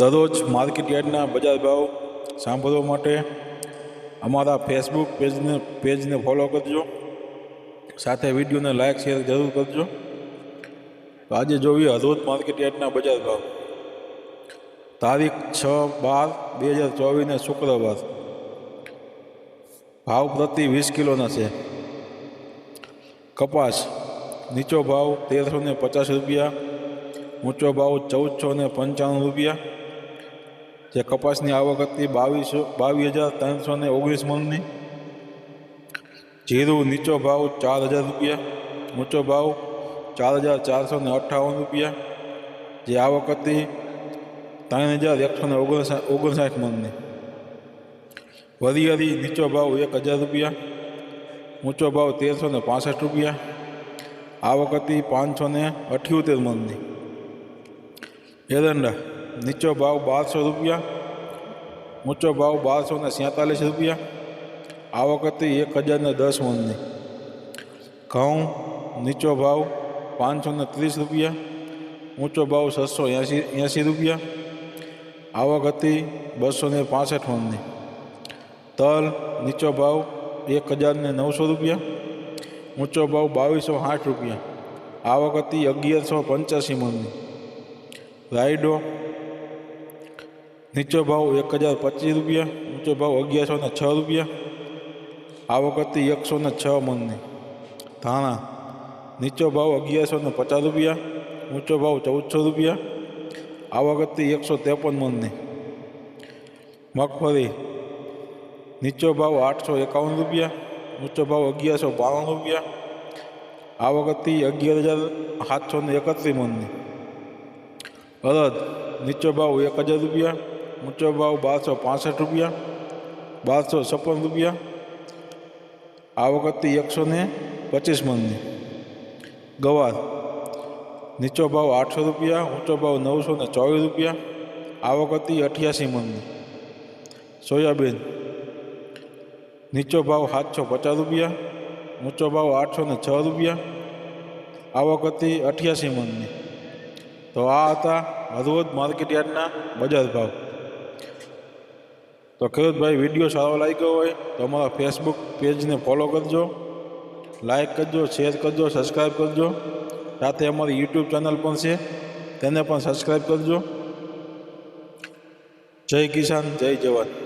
દરરોજ માર્કેટ યાર્ડના બજાર ભાવ સાંભળવા માટે અમારા ફેસબુક પેજને પેજને ફોલો કરજો. સાથે વિડીયોને લાઇક શેર જરૂર કરજો. આજે જોઈએ હરોજ માર્કેટ યાર્ડના બજાર ભાવ. તારીખ છ બાર બે હજાર ચોવીસને શુક્રવાર. ભાવ પ્રતિ વીસ કિલોના છે. કપાસ નીચો ભાવ તેરસો ને પચાસ રૂપિયા, ઊંચો ભાવ ચૌદસો ને પંચાણું રૂપિયા જે કપાસની આવક હતી બાવીસો બાવીસ હજાર ત્રણસો ને ઓગણીસ મણની. જીરું નીચો ભાવ ચાર હજાર રૂપિયા, ઊંચો ભાવ ચાર હજાર ચારસો ને અઠ્ઠાવન રૂપિયા. જે આવક હતી ત્રણ હજાર એકસો ને ઓગણસાઠ ઓગણસાઠ મણની. વરિયરી નીચો ભાવ એક હજાર રૂપિયા, ઊંચો ભાવ તેરસો ને પાસઠ રૂપિયા. આવક હતી પાંચસો ને અઠ્યોતેર મણની. એરંડા નીચો ભાવ બારસો રૂપિયા, ઊંચો ભાવ બારસો ને સેંતાલીસ રૂપિયા. આવક હતી એક હજાર ને દસ મણની. ઘઉં, નીચો ભાવ પાંચસો ને ત્રીસ રૂપિયા, ઊંચો ભાવ છસો એંસી એંસી રૂપિયા. આવક હતી બસો ને પાસઠ મણની. તલ, નીચો ભાવ એક હજાર ને નવસો રૂપિયા, ઊંચો ભાવ બાવીસો સાઠ રૂપિયા. આવક હતી અગિયારસો પંચ્યાસી મણની. રાયડો નીચો ભાવ એક હજાર પચીસ રૂપિયા ઊંચો ભાવ અગિયારસો ને છ રૂપિયા. આવક હતી એકસો ને છ મણની. ધાણા, નીચો ભાવ અગિયારસો ને પચાસ રૂપિયા, ઊંચો ભાવ ચૌદસો રૂપિયા. આવક હતી એકસો ત્રેપન મણની. મગફળી, નીચો ભાવ આઠસો એકાવન રૂપિયા, ઊંચો ભાવ અગિયારસો બાવન રૂપિયા. આવક હતી અગિયાર હજાર સાતસો ને એકત્રીસ મણની. અડદ, નીચો ભાવ એક હજાર રૂપિયા ઊંચો ભાવ બારસો પાસઠ રૂપિયા, બારસો છપ્પન રૂપિયા. આવક હતી એકસો ને પચીસ મણની. ગવાર, નીચો ભાવ આઠસો રૂપિયા, ઊંચો ભાવ નવસો ને ચોવીસ રૂપિયા. આવક હતી અઠ્યાસી મણની. સોયાબીન, નીચો ભાવ સાતસો પચાસ રૂપિયા, ઊંચો ભાવ આઠસો ને છ રૂપિયા. આવક વખતથી અઠ્યાસી મણની. તો આ હતા હળવદ માર્કેટ યાર્ડના બજાર ભાવ. તો ખેડૂતભાઈ વીડિયો સારો લાગ્યો હોય તો અમારા ફેસબુક પેજને ફોલો કરજો. લાઈક કરજો શેર કરજો સબસ્ક્રાઈબ કરજો. સાથે અમારી યુટ્યુબ ચેનલ પણ છે, તેને પણ સબસ્ક્રાઈબ કરજો. જય કિસાન, જય જવાન.